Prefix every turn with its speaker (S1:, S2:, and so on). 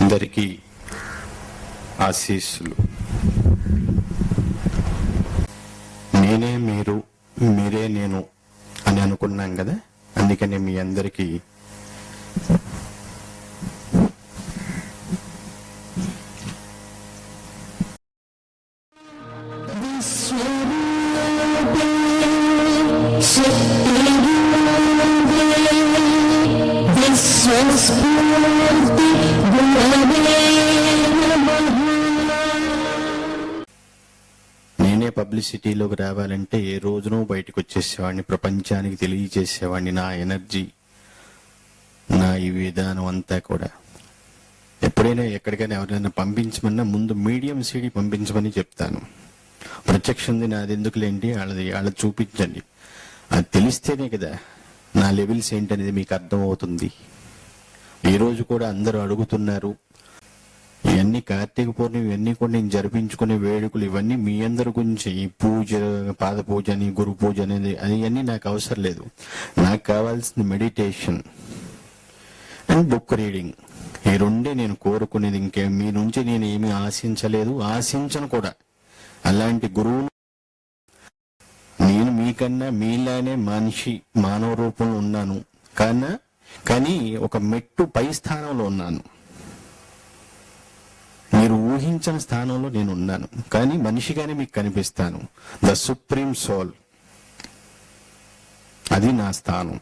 S1: అందరికీ ఆశీస్సులు. నేనే మీరు మీరే నేను అని అనుకున్నాం కదా? అందుకని మీ అందరికీ నేనే పబ్లిసిటీలోకి రావాలంటే ఏ రోజునో బయటకు వచ్చేసేవాడిని ప్రపంచానికి తెలియజేసేవాడిని నా ఎనర్జీ నా ఈ విధానం అంతా కూడా. ఎప్పుడైనా ఎక్కడికైనా ఎవరైనా పంపించమన్నా ముందు మీడియం సీడీ పంపించమని చెప్తాను. ప్రత్యక్షంది నాది ఎందుకులేండి వాళ్ళది వాళ్ళది చూపించండి. అది తెలిస్తేనే కదా నా లెవెల్స్ ఏంటనేది మీకు అర్థం అవుతుంది ఈరోజు కూడా అందరూ అడుగుతున్నారు ఇవన్నీ కార్తీక పూర్ణిమ ఇవన్నీ కూడా నేను జరిపించుకునే వేడుకలు ఇవన్నీ మీ అందరి గురించి ఈ పూజ పాద పూజ అని గురు పూజ అనేది అది అన్నీ నాకు అవసరం లేదు. నాకు కావాల్సింది మెడిటేషన్ అండ్ బుక్ రీడింగ్. ఈ రెండే నేను కోరుకునేది ఇంకే మీ నుంచి నేను ఏమీ ఆశించలేదు. ఆశించను కూడా. అలాంటి గురువులు నేను మీకన్నా మీలానే మనిషి మానవ రూపంలో ఉన్నాను. కానీ కానీ ఒక మెట్టు పై స్థానంలో ఉన్నాను. మీరు ఊహించని స్థానంలో నేను ఉన్నాను. కానీ మనిషిగానే మీకు కనిపిస్తాను. The supreme soul. అది నా స్థానం.